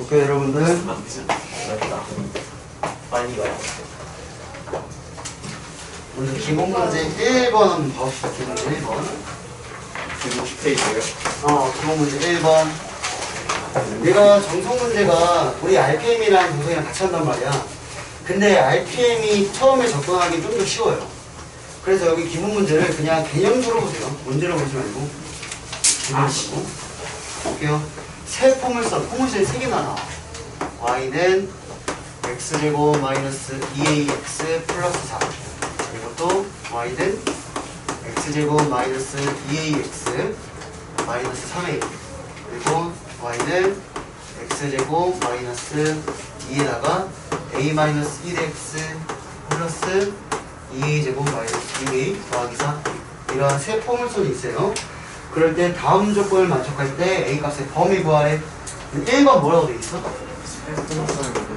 오케이 여러분들. 빨리 가요. 먼저 기본 문제 1번 한번 봐봅시다. 기본 문제 1번. 지금 10페이지요? 어 기본 문제 1번. 얘가 정성 문제가 우리 RPM이랑 정성이랑 같이 한단 말이야. 근데 RPM이 처음에 접근하기 좀 더 쉬워요. 그래서 여기 기본 문제를 그냥 개념적으로 보세요. 문제로 보지 말고. 개념적으로. 볼게요 세 포물선 포물선이 세 개나 나와. y는 x제곱 마이너스 2ax 플러스 4 그리고 또 y는 x제곱 마이너스 2ax 마이너스 3a 그리고 y는 x제곱 마이너스 2에다가 a 마이너스 1x 플러스 2a제곱 마이너스 2a 더하기 4 이러한 세 포물선이 있어요 그럴 때 다음 조건을 만족할 때 a 값의 범위 구하래 1번 뭐라고 돼 있어?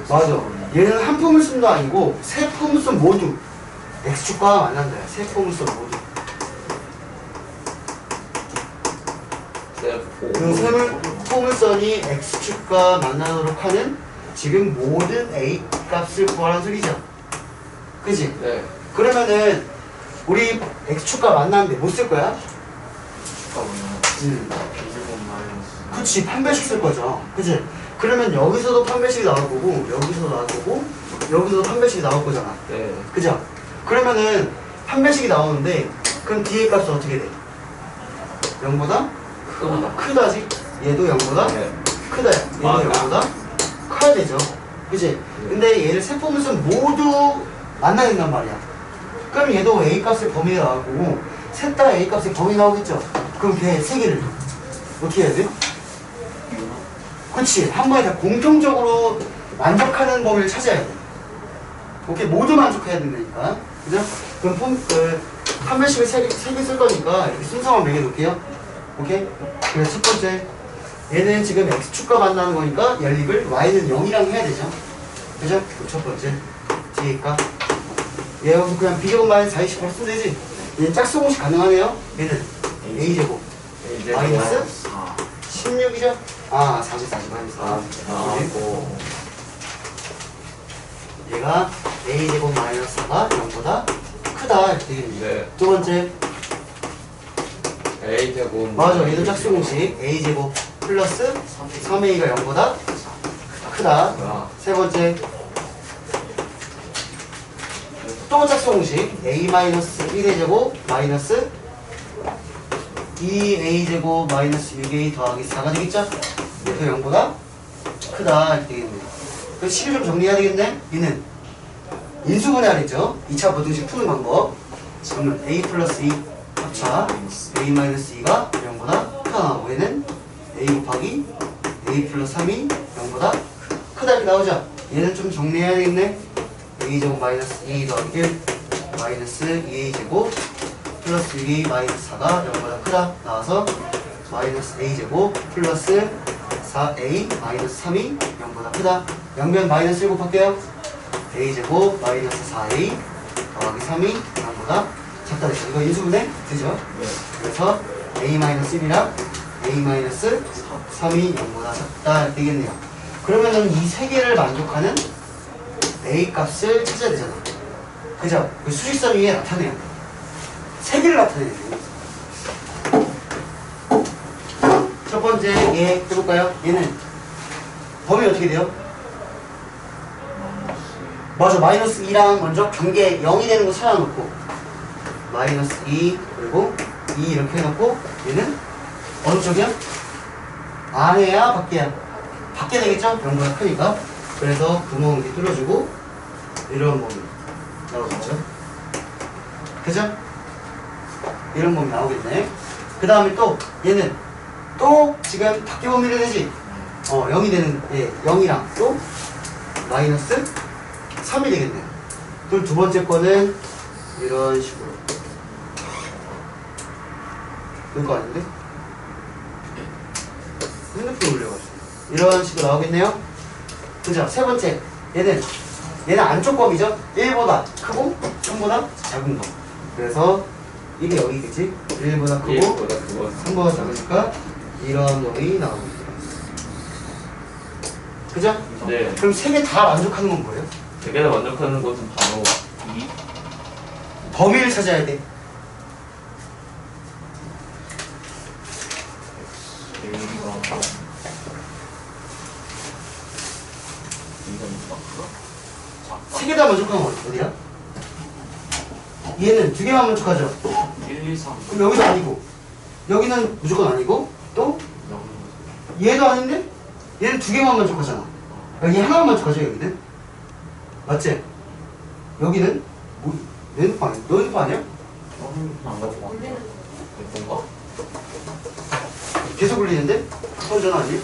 맞아. 얘는 한 포물선도 아니고 세 포물선 모두 x축과 만난다. 세 포물선 모두. 그 세물 포물선이 x축과 만나도록 하는 지금 모든 a 값을 구하라는 소리죠. 그지? 네. 그러면은 우리 x축과 만나는데 못 쓸 거야? 잠깐만요. 음. 비제곱 마이너스. 그치 판별식 쓸 거죠 그치 그러면 여기서도 판별식이 나올 거고 여기서도 나올 거고 여기서도 판별식이 나올 거잖아 네. 그죠 그러면은 판별식이 나오는데 그럼 뒤에 값은 어떻게 돼 0보다 크다. 크다지 얘도 0보다 네. 크다 얘도 맞아. 0보다 커야 되죠 그치 근데 얘를 세 포물선 모두 만나야 된단 말이야 그럼 얘도 A 값의 범위가 나올 거고 셋 다 A 값의 범위 나오겠죠 그럼 걔 세 개를 어떻게 해야 돼? 그렇지 한 번에 다 공통적으로 만족하는 범위를 찾아야 돼 오케이 모두 만족해야 된다니까 그죠? 그럼 폼, 그 판별식을 세개 쓸 거니까 이렇게 순서만 매겨놓을게요 오케이? 그래서 첫 번째 얘는 지금 x축과 만나는 거니까 연립을 y는 0이랑 해야 되죠 그죠? 그첫 번째 뒤에 값얘 여기서 그냥 마이너스 40% 쓰면 되지 얘는 짝수공식 가능하네요 얘는 a제곱 마이너스? 아. 16이죠? 아 44, 마이너스 아. 아. 그지? 오. 얘가 a제곱 마이너스 4가 0보다 크다 이렇게 되겠네 네. 두 번째 A 제곱. 맞아 얘도 짝수공식 a제곱 플러스 3a가 0보다 크다 아. 세 번째 또 짝수공식 a 마이너스 1의 제곱 마이너스 2a 제곱 마이너스 6a 더하기 4가 되겠죠? 얘도 0보다 크다 이렇게 되겠네 그래서 식을 좀 정리해야 되겠네. 얘는 인수분해하겠죠? 2차 부등식 푸는 방법. 그러면 a 플러스 2 합차 a 마이너스 2가 0보다 크다. 나오고 얘는 a 곱하기 a 플러스 3이 0보다 크다 이렇게 나오죠? 얘는 좀 정리해야겠네. A 제곱 마이너스 2 더하기 1 마이너스 2a 제곱 플러스 6a 마이너스 4가 0보다 크다 나와서 마이너스 a 제곱 플러스 4a 마이너스 3이 0보다 크다 양변 마이너스 1 곱할게요 a 제곱 마이너스 4a 더하기 3이 0보다 작다 됐죠 이거 인수분해 되죠 네. 그래서 a 마이너스 1이랑 a 마이너스 3이 0보다 작다 되겠네요 그러면은 이 세 개를 만족하는 a 값을 찾아야 되잖아 그죠? 그 수직선 위에 나타내야 돼. 세 개를 나타내야 돼. 첫 번째 얘 해볼까요? 얘는 범위 어떻게 돼요? 맞아 마이너스 2랑 먼저 관계 0이 되는 거 찾아놓고 마이너스 2 그리고 2 이렇게 해놓고 얘는 어느 쪽이야? 안에야 밖에야? 밖에 되겠죠? 0보다 크니까 그래서 구멍 이렇게 뚫어주고 이런 범위 나오겠죠? 그죠? 이런 범위 나오겠네. 그 다음에 또 얘는 또 지금 밖에 범위를 되지? 어 0이 되는 예 0이랑 또 마이너스 3이 되겠네요 그럼 두 번째 거는 이런 식으로. 이거 아닌데? 핸드폰 올려가지고. 이런 식으로 나오겠네요. 그죠? 세 번째. 얘는 얘는 안쪽 범위죠? 1보다 크고 3보다 작은 거. 그래서 1이 여기겠지 1보다 크고 1보다 그거. 3보다 작으니까 이런 범위 나옵니다 그죠? 네. 그럼 세 개 다 만족하는 건 뭐예요? 되게 만족하는 것은 바로 2. 범위를 찾아야 돼. 1이랑 이건 마크가 세개 다 만족하는 건 어디야? 얘는 두 개만 만족하죠. 1, 2, 3. 그럼 여기도 아니고 여기는 무조건 아니고 또 얘도 아닌데 얘는 두 개만 만족하잖아. 여기 하나만 만족하죠 여기는. 맞지? 여기는 뭐? 내 핸드폰 아니야? 너 아니야? 안 가지고 왔어. 내 건가? 계속 울리는데? 그건 전화 아니에요?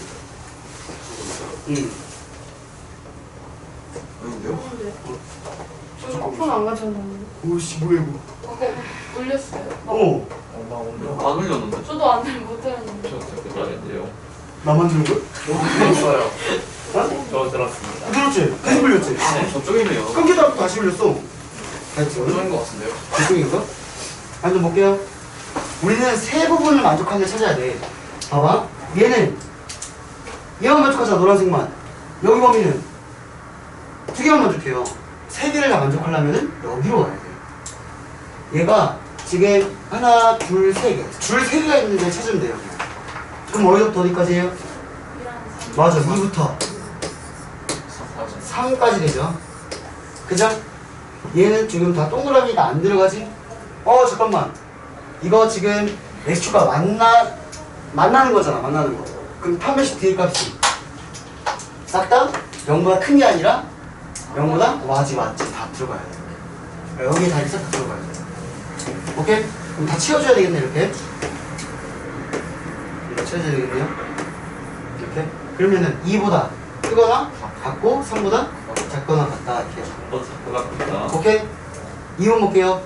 응. 아닌데요? 저 쿠폰 안 가져왔는데. 오씨 뭐야 이거? 올렸어요. 막 어. 엄마 오늘 안 울렸는데? 저도 안을 못 들었는데. 저 댓글 달인데요. 나만 들은 거야? 들었어요. 어? 저 들었습니다. 들었지? 계속 울렸지? 아, 저쪽이네요. 끊기다 갖고 다시 울렸어. 다시? 저쪽인 것 같은데요? 저쪽인가? 한번 볼게요. 우리는 세 부분을 만족하는 데 찾아야 돼. 봐봐. 얘는 얘만 만족하잖아. 노란색만. 여기 범위는 두 개만 만족해요. 세 개를 다 만족하려면 은 여기로 와야 돼. 얘가 지금 하나, 둘, 세 개. 줄 세 개가 있는데 찾으면 돼요. 그럼 어디서부터 어디까지예요? 이랑 맞아. 2부터 4, 3까지 되죠. 그죠? 얘는 지금 다 동그라미가 안 들어가지? 어, 잠깐만. 이거 지금 x축과 만나, 만나는 거잖아, 만나는 거. 그럼 판별식 뒤에 값이 싹 다 0보다 큰 게 아니라 0보다 맞지, 맞지. 다 들어가야 돼. 여기에 다싹다 들어가야 돼. 오케이? 그럼 다 채워줘야 되겠네, 이렇게. 이거 채워줘야 되겠네요. 이렇게. 그러면은 2보다 크거나 같고 3보다 작거나 같다 이렇게 또 자꾸 갑니다. 오케이? 2번 볼게요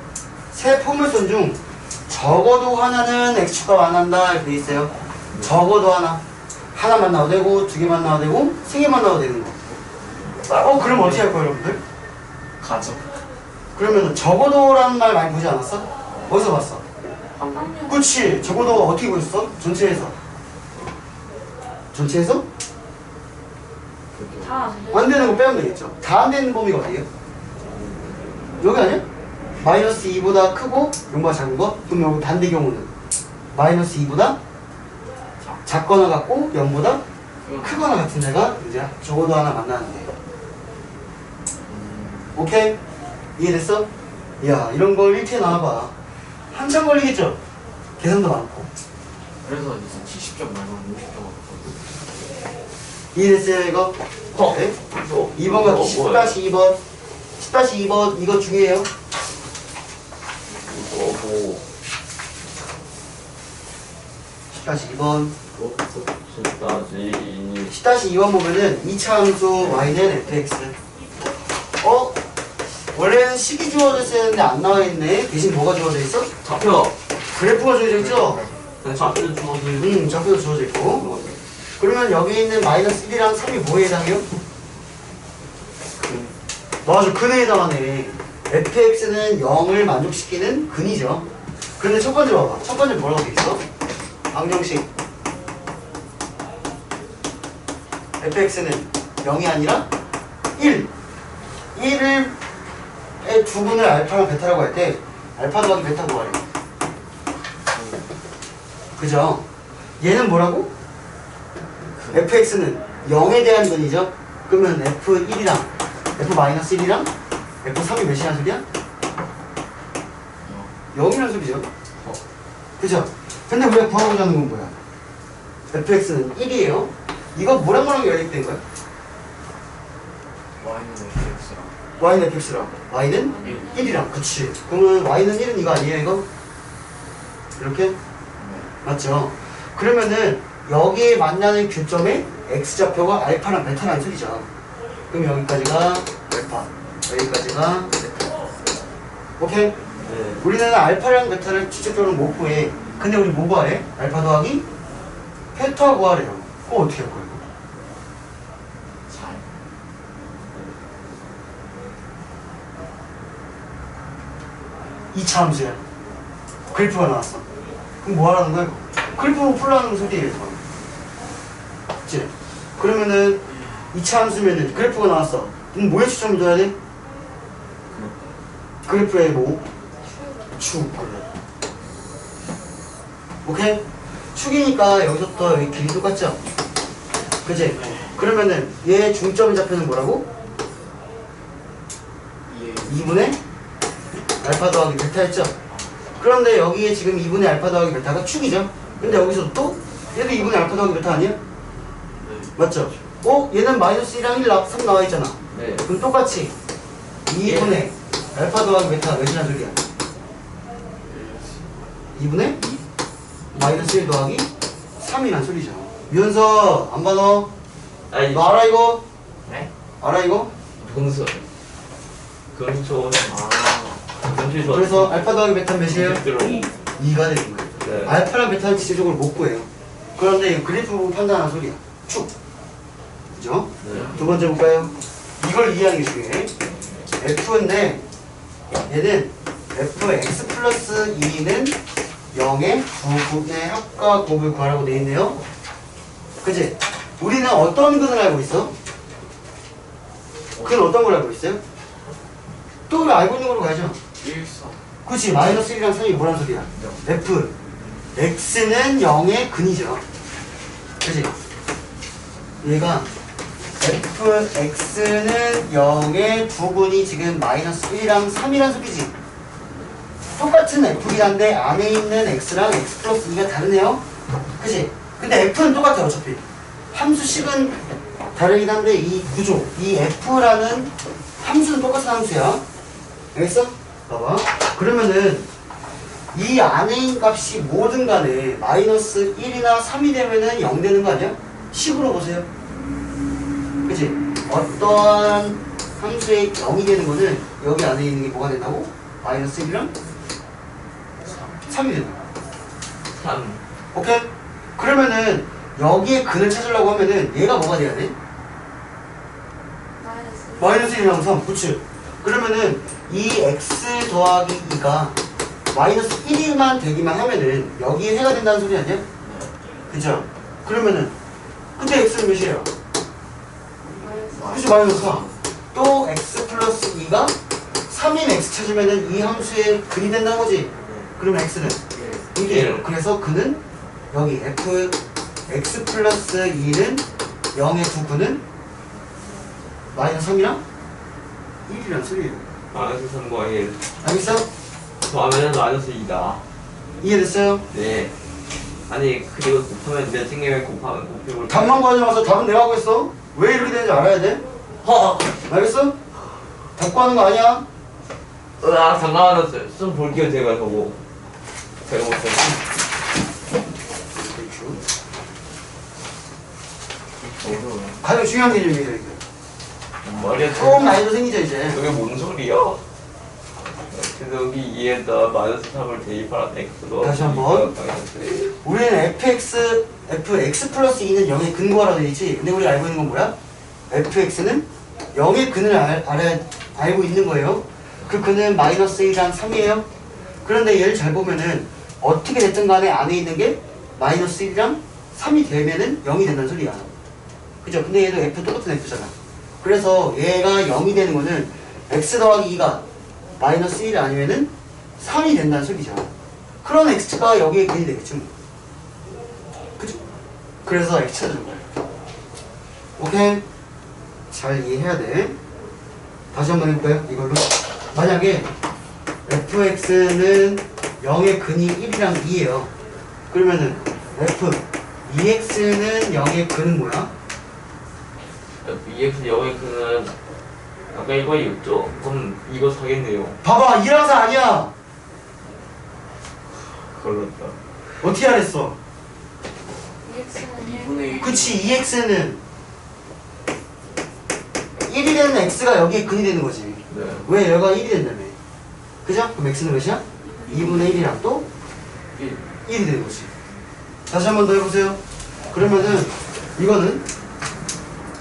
세 포물선 중 적어도 하나는 x축과 만난다 이렇게 돼 있어요 적어도 하나 하나만 나와도 되고 두 개만 나와도 되고 세 개만 나와도 되는 거어 그럼 어떻게 할 거예요 여러분들? 가죠. 그러면 적어도라는 말 많이 보지 않았어? 어디서 봤어? 그치 적어도 어떻게 보였어? 전체에서 전체에서? 안 되는 거 빼면 되겠죠. 다 안 되는 범위가 어디예요? 여기 아니야? 마이너스 2보다 크고 0보다 작은 거? 그럼 여기 반대 경우는 마이너스 2보다 작거나 같고 0보다 크거나 같은 데가 이제 적어도 하나 만나는데 오케이? 이해됐어? 이야 이런 걸 1티에 나와봐 한참 걸리겠죠? 계산도 많고 그래서 이제 70점 말고 60점 이해됐어요 이거? 어? 네? 어? 2번과 어, 뭐야? 10-2번 10-2번 이거 중요해요 뭐 10-2번 지금까지 10-2번 보면은 2차 함수 y는 fx 어? 원래는 식이 주어져 있었는데 안 나와 있네 대신 뭐가 주어져 있어? 잡혀. 그래프가 주어져 있죠? 잡혀 주어진 음 좌표도 주어져 있고 그러면 여기 있는 마이너스 1이랑 3이 뭐에 해당해요? 맞아 근에 해당하네 fx는 0을 만족시키는 근이죠 그런데 첫 번째 봐봐 첫 번째 뭐라고 돼 있어? 방정식 fx는 0이 아니라 1 1을 두 분을 알파랑 베타라고 할 때 알파 더하기 베타 구하래 그죠? 얘는 뭐라고? fx는 0에 대한 근이죠? 그러면 f1이랑 f-1이랑 f3이 몇이라는 소리야? 0이라는 소리죠 그죠? 근데 우리가 구하고자 하는 건 뭐야? fx는 1이에요 이거 뭐랑 뭐랑 연립된 거야? Y는 FX랑. Y는 fx랑. Y는 1이랑. 그치. 그러면 y는 1은 이거 아니에요 이거? 이렇게? 맞죠? 그러면은 여기에 만나는 교점에 x좌표가 알파랑 베타라는 소리죠. 그럼 여기까지가 알파 여기까지가 베타. 오케이? 네. 우리는 알파랑 베타를 직접적으로 못 구해. 근데 우리 뭐 구하래? 알파 더하기? 베타 구하래요. 그거 어떻게 할이 2차 함수야. 그래프가 나왔어. 그럼 뭐 하라는 거야? 그래프로 풀라는 소리예요. 이거. 그치? 그러면은 이차 함수면은 그래프가 나왔어. 그럼 뭐에 초점을 둬야 돼? 그래프에 뭐? 축. 오케이? 축이니까 여기서부터 여기 길이 똑같죠? 그지? 그러면은 얘 중점 좌표는 뭐라고? 예. 2분의 알파 더하기 베타 했죠? 그런데 여기에 지금 2분의 알파 더하기 베타가 축이죠? 근데 여기서 또 얘도 2분의 알파 더하기 베타 아니야? 네. 맞죠? 어? 얘는 마이너스 1이랑 1, 3 나와 있잖아. 네. 그럼 똑같이 2분의 알파 더하기 베타가 몇이나 소리야? 2분의 마이너스 1 더하기 3이란 소리죠. 유연서 안 봐 너? 아니, 너 알아 이거? 네? 알아 이거? 분수. 근초. 아. 그래서 알파 더하기 베타 몇이에요? 들어. 2가 되는 거예요. 네. 알파랑 베타는 지체적으로 못 구해요. 그런데 이 그래프 보고 판단하는 소리야. 축. 그죠? 네. 두 번째 볼까요? 이걸 이해하는 게 중요해. F인데 얘는 Fx 플러스 2는 0의 두 분의 합과 곱을 구하라고 돼 있네요. 그지? 우리는 어떤 근을 알고 있어? 근 어떤 걸 알고 있어요? 또왜 알고 있는 걸로 가죠? 1사. 그치 마이너스 1이랑 3이 뭐란 소리야? F X는 0의 근이죠 그치? 얘가 F X는 0의 부분이 지금 마이너스 1이랑 3이란 소리지 똑같은 F긴 한데 안에 있는 X랑 X 플러스 2가 다르네요 그치? 근데 F는 똑같아 어차피 함수식은 다르긴 한데 이 구조 이 F라는 함수는 똑같은 함수야 알겠어? 봐봐. 그러면은 이 안에 있는 값이 뭐든 간에 마이너스 1이나 3이 되면은 0 되는 거 아니야? 식으로 보세요. 그치? 어떠한 함수의 0이 되는 거는 여기 안에 있는 게 뭐가 된다고? 마이너스 1이랑 3 이 된다. 3. 오케이? 그러면은 여기에 근을 찾으려고 하면은 얘가 뭐가 돼야 돼? 마이너스. 마이너스 1이랑 3. 그치? 그러면은 이 x 더하기 2가 마이너스 1이만 되기만 하면은 여기에 해가 된다는 소리 아니야? 그죠? 그러면은 근데 x는 몇이에요? 마이너스. 그치 마이너스 4. 또 x 플러스 2가 3인 x 찾으면은 이 함수의 근이 된다는 거지? 그러면 x는 1이에요. 그래서 그는 여기 f x 플러스 2는 0의 두 근은 마이너스 3이랑 1이란 소리예요. 마이너스 3과 1. 알겠어? 더하면 마이너스 2다. 이해됐어요? 네. 아니, 그리고 곱하면 몇 징에 곱하면 곱해볼 답만 구하지 마서 답은 내가 하고 있어. 왜 이렇게 되는지 알아야 돼. 허! 알겠어? 답 구하는 거 아니야. 으아, 잠깐만, 좀 볼게요, 제가 저거. 제가 못했어. 가장 중요한 개념이에요, 이게. 머리가 조금 나이도 생기죠, 이제. 여기 뭔 소리야? 그래서 여기 2에다 마이너스 3을 대입하라 x도 다시 한 번. 우리는 fx, fx 플러스 2는 0의 근거라고 되어 있지. 근데 우리가 알고 있는 건 뭐야? fx는 0의 근을 알, 알아, 알고 있는 거예요. 그 근은 마이너스 1이랑 3이에요. 그런데 얘를 잘 보면은 어떻게 됐든 간에 안에 있는 게 마이너스 1이랑 3이 되면은 0이 된다는 소리야. 그죠? 근데 얘도 f 똑같은 f잖아. 그래서 얘가 0이 되는 거는 x 더하기 2가 마이너스 1이 아니면은 3이 된다는 소리죠. 그런 x가 여기에 근이 되겠죠. 뭐. 그죠? 그래서 x 찾아준 거예요. 오케이? 잘 이해해야 돼. 다시 한번 해볼까요? 이걸로. 만약에 fx는 0의 근이 1이랑 2예요. 그러면은 f 2x는 0의 근은 뭐야? 2x 0의 그는 아까 이거 6죠? 그럼 이거 사겠네요. 봐봐 2랑 4 아니야. 걸렸다. 어떻게 알았어? EX는 2분의 1. 그치 2x는 1이 되는 x가 여기에 근이 되는 거지. 네. 왜 얘가 1이 된다며? 그죠? 그럼 x는 몇이야? 2분의 1이랑 또 1. 1이 되는 거지. 다시 한 번 더 해보세요. 그러면은 이거는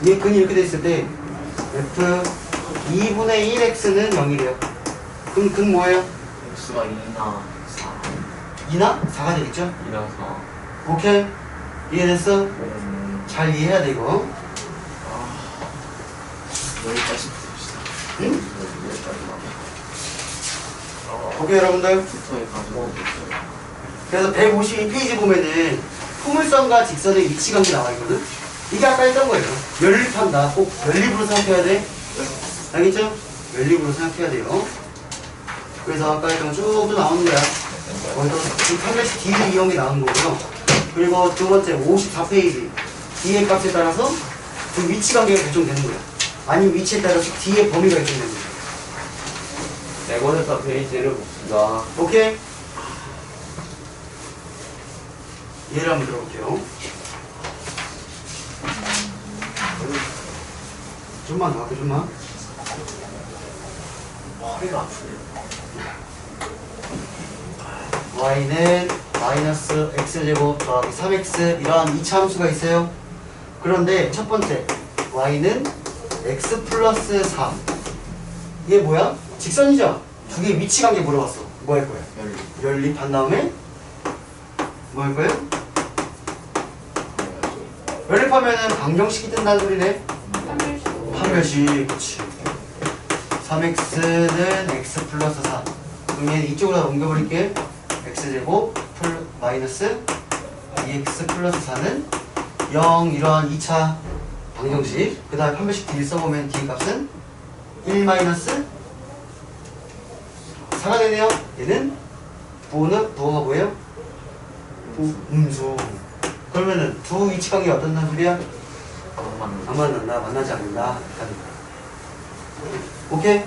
얘 근이 이렇게 돼 있을 때 f 2분의 1x는 0이래요. 그럼 근 뭐예요? x가 2나 4. 2나 4가 되겠죠? 2나서. 오케이? 이해됐어? 음, 잘 이해해야 돼 이거. 아. 여기까지 봅시다. 응? 여기까지 막 오케이 여러분들. 그래서 152페이지 보면은 포물선과 직선의 위치 관계 나와 있거든 이게 아까 했던 거예요 연립한다 꼭 연립으로 생각해야 돼 알겠죠? 연립으로 생각해야 돼요 그래서 아까 했던 거쭉 나오는 거야 먼저 한 개씩 D를 이용해 나온 거고요 그리고 두 번째 54페이지 D의 값에 따라서 그 위치 관계가 결정되는 거야 아니면 위치에 따라서 D의 범위가 결정되는 거야 네 권에서 페이지를 봅시다. 오케이? 예를 한번 들어볼게요. 좀만 더 할게, 좀만. 허리가 아프네. y는 마이너스 x제곱 더하기 3x 이러한 이차함수가 있어요. 그런데 첫 번째 y는 x 플러스 3 이게 뭐야? 직선이죠? 두 개 위치 관계 물어봤어. 뭐 할 거야? 열리. 연립한 다음에 뭐 할 거예요? 연립하면은 방정식이 뜬다는 소리네. 판별식, 그치. 3x는 x 플러스 4. 그럼 얘 이쪽으로 다 옮겨버릴게. x제곱 플 마이너스 2x 플러스 4는 0 이러한 2차 방정식. 그 다음에 판별식 d 써보면 d 값은 1 마이너스 4가 되네요. 얘는 부호는 부호가 뭐예요? 부, 음수. 그러면은 두 위치 관계가 어떤다는 소리야? 안 만난다, 만나지 않는다. 오케이? 네.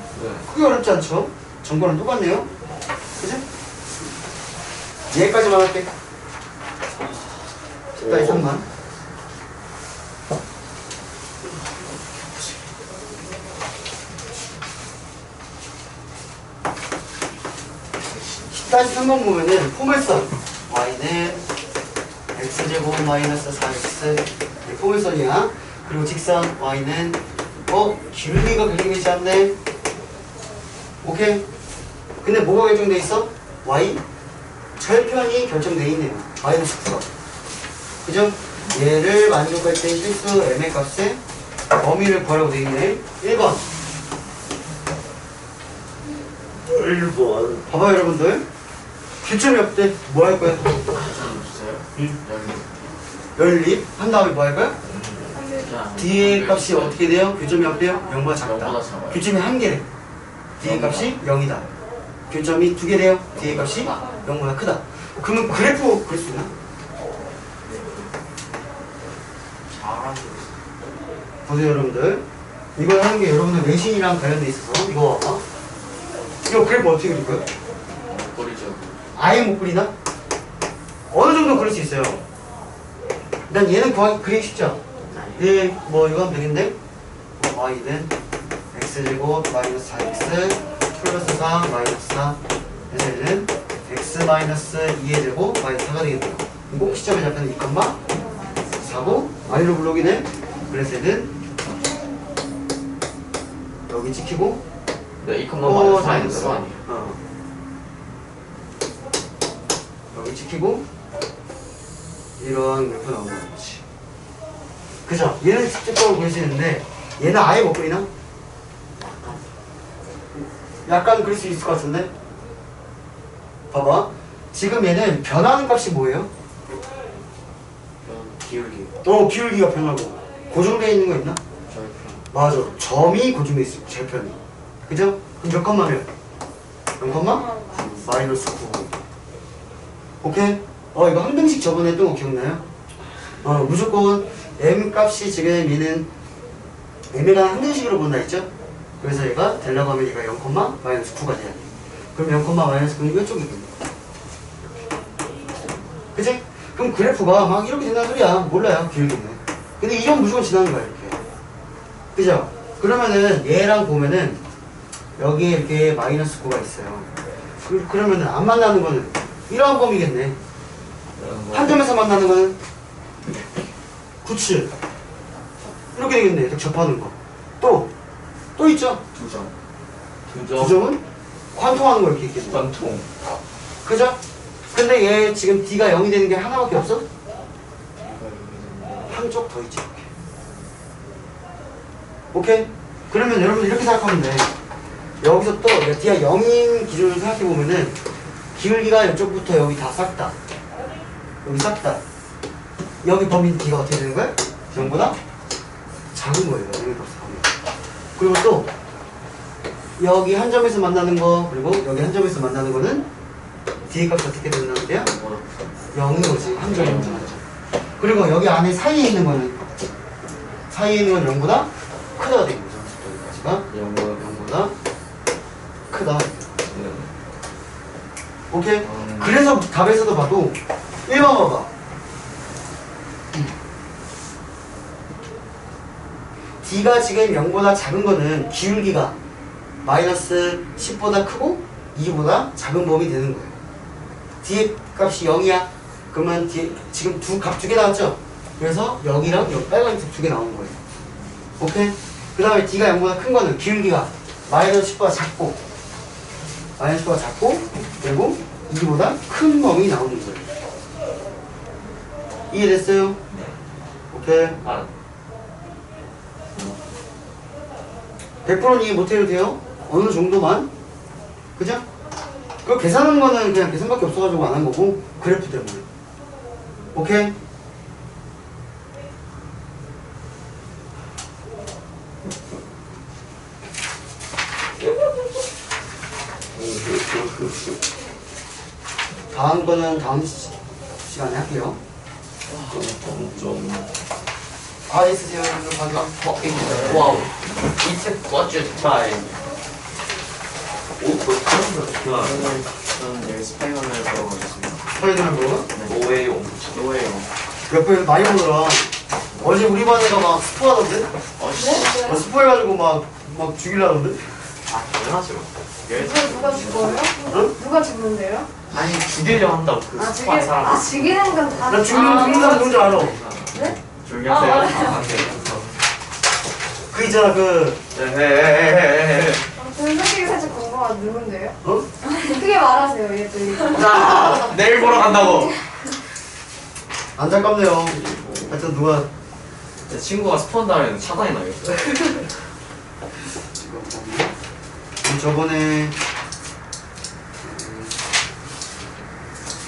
크게 어렵지 않죠? 정보는 똑같네요. 그지? 얘까지만 할게. 10다 3만. 다시 3번 보면은 포물선 y는 x제곱 마이너스 4x 네, 포물선이야 그리고 직선 y는 어? 기울기가 결정되지 않네 오케이 근데 뭐가 결정돼 있어? y 절편이 결정돼 있네요 마이너스 9가 그죠? 얘를 만족할 때 실수 m의 값에 범위를 구하라고 돼 있네 1번 1번 봐봐요 여러분들 규점이 없대 뭐 할 거야? 좀 주세요. 응. 연립 한 다음에 뭐 할 거야? D의 값이 어떻게 돼요? 교점이 어때요? 0보다 작다. 교점이 한 개래. D의 값이 0이다. 교점이 두 개 돼요. D의 값이 0보다 크다. 그러면 그래프 그릴 수 있나? 보세요 여러분들. 이거 하는 게 여러분들 외신이랑 관련돼 있어서 이거 봐봐. 이거 그래프 어떻게 그릴 거야? 버리죠. 아예 못 그리나? 어느 정도 그릴 수 있어요. 일단 얘는 구하기 그리기 쉽죠? 얘뭐 이거 하면 되겠는데? 뭐 y는 x제곱 마이너스 4x 플러스 4 마이너스 4 그래서 얘는 x 마이너스 2의 제곱 마이너스 4가 되겠네요. 꼭 시점에 잡히는 이 값만 4고 아래로 블록이네. 그래서 얘는 여기 찍히고 네, 이 컷만 어, 마이너스 마이너스 아니에요. 아니에요. 어. 여기 찍히고 이런 그래프 나오는 거지. 그죠? 얘는 직접적으로 그릴 수 있는데 얘는 아예 못 그리나? 약간 그릴 수 있을 것 같은데? 봐봐. 지금 얘는 변하는 값이 뭐예요? 기울기. 어, 기울기가 변하고. 고정되어 있는 거 있나? 절편. 맞아. 점이 고정되어 있어. 제 편이. 그죠? 그럼 몇 컴마면? 0 컴마? 마이너스 9. 오케이? 어, 이거 한 등씩 저번에 했던 거 기억나요? 어, 무조건 m 값이 지금 얘는 m에가 한 등식으로 본다 했죠? 그래서 얘가 되려고 하면 얘가 0 컴마 마이너스 9가 돼야 돼. 그럼 0 컴마 마이너스 9는 왼쪽이거든. 그치? 그럼 그래프가 막 이렇게 된다는 소리야. 몰라요, 기울기는. 근데 이점 무조건 지나는 거야, 이렇게. 그죠? 그러면은 얘랑 보면은 여기에 이렇게 마이너스 9가 있어요. 그, 그러면은 안 만나는 거는 이러한 범위겠네. 이런 거. 한 점에서 만나는 거는 그치. 이렇게 되겠네. 딱 접하는 거. 또, 또 있죠? 두 점. 두두 점. 점은 관통하는 거 이렇게 있겠네. 관통. 그죠? 근데 얘 지금 D가 0이 되는 게 하나밖에 없어? 한쪽 더 있지, 이렇게. 오케이? 그러면 여러분 이렇게 생각하면 돼. 여기서 또 D가 0인 기준으로 생각해보면은 기울기가 이쪽부터 여기 다 싹 다. 여기 싹 다. 여기 범위 D가 어떻게 되는 거야? 0보다 작은 거예요. 여기. 그리고 또 여기 한 점에서 만나는 거 그리고 여기 한 점에서 만나는 거는 D의 값이 어떻게 된다는데요? 0인 거지. 한 점에 한 점. 그리고 여기 안에 사이에 있는 거는 사이에 있는 건 0보다 크다 된 거죠. 여기까지가 영어 0보다 크다. 오케이? 음. 그래서 답에서도 봐도 1번 봐봐. D가 지금 0보다 작은 거는 기울기가 마이너스 10보다 크고 2보다 작은 범위 되는 거예요. D의 값이 0이야. 그러면 뒤에 지금 두 값 두 개 나왔죠? 그래서 여기랑 여기 빨간색 두 개 나온 거예요. 오케이? 그 다음에 D가 0보다 큰 거는 기울기가 마이너스 10보다 작고 마이너스 10보다 작고 그리고 2보다 큰 범위 나오는 거예요. 이해됐어요? 오케이. 아, 100%는 이해 못해도 돼요? 어느 정도만? 그죠? 그 계산하는 거는 그냥 계산밖에 없어가지고 안 한 거고 그래프 때문에 오케이? 다음 거는 다음 시, 시간에 할게요 좀 아 이거 가져 어, 이거 와우. 이책 budget time. 오, 그거 좋아. 저는 저는 여기 스파이언을 배워보겠습니다. 스파이더맨 뭐가? 오해용. 노예요. 옆에 많이 보더라 어제 우리 반 애가 막 스포하던데? 어, 씨. 어, 스포해가지고 막, 막 죽이려던데? 아, 당연하죠. 누가 죽어요? 응? 누가 죽는데요? 아니, 죽이려 한다고 그 아 죽이 스파이 사람. 아 죽이는 건 다. 나 죽는, 죽는 사람 누군지 알아. 네? 조용히 아, 하세요. 아, 아, 그 있잖아, 그, 네. 저는 솔직히 살짝 궁금한 누군데요? 어? 크게 말하세요 얘들이. 자, 내일 보러 간다고. 안 잠깐네요. 하여튼 누가, 제 친구가 스폰 다음에 차단이 나겠어. 저번에,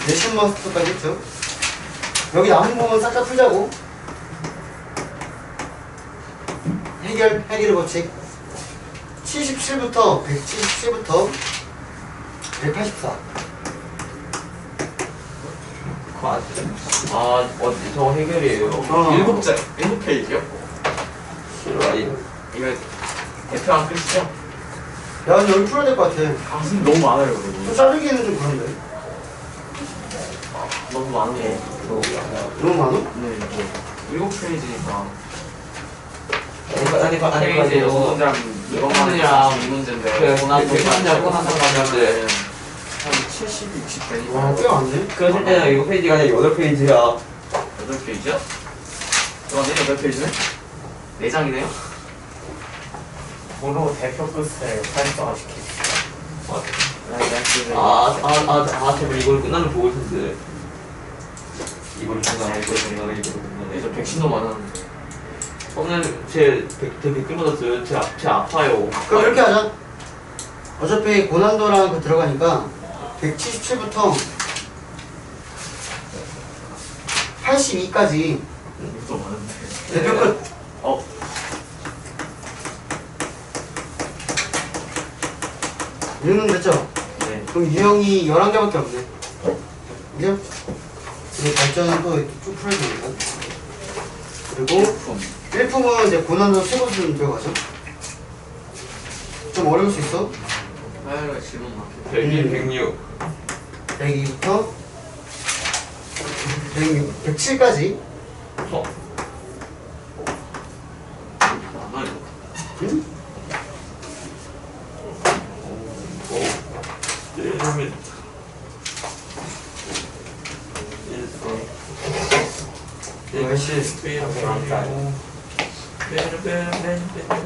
내션 마스터까지 했죠? 여기 남은 부분 싹 다 풀자고. 해결, 해결 법칙. 77부터 177부터 184. 아, 아, 어디 저 해결이에요. 어. 일곱 자, 일곱 페이지요? 싫어, 이 이거 대표랑 끝이죠? 야, 근데 여기 풀어야 될 것 같아. 가슴 너무 많아요, 좀 그리고. 자르기에는 좀 그런데. 너무 많네. 너무 많아? 네, 이거 일곱 페이지니까. 아니, 아니, 아니, 페이지 아니, 여섯 문장 이것만 이분이랑 이 문제인데. 그래, 고난 꼭 항상 가는데. 한 70, 60 되니까. 와, 꽤 많네. 그러실 때는 이거 페이지가 아니라 여덟 페이지야. 여덟 페이지요? 이거네 여덟 페이지네? 네 장이네요? 번호 대표 끝을 활성화시키 네, 아, 아, 아, 아, 제발 이걸 끝나면 좋을 텐데. 이걸 중간에, 이걸 중간에, 이걸 네, 중간에. 저 백신도 많았는데. 오늘 제 백, 제 백글 맞았어요. 제, 아- 제 아파요. 그럼 이렇게 하자. 어차피 고난도랑 그 들어가니까 177부터 82까지 이것도 많은데. 대표 끝. 어, 읽는 됐죠? 네. 그럼 유형이 11개밖에 없네. 그죠? 이제 발전은 또 이렇게 쭉 풀어야 되니까. 그리고 품. 1품은 이제 고난도 최고 수준 들어가죠. 좀 어려울 수 있어. 질문 많게. 101, 106. 102부터 106, 107까지. 어, 많아요. 응? 오. 네, 날씨. 네,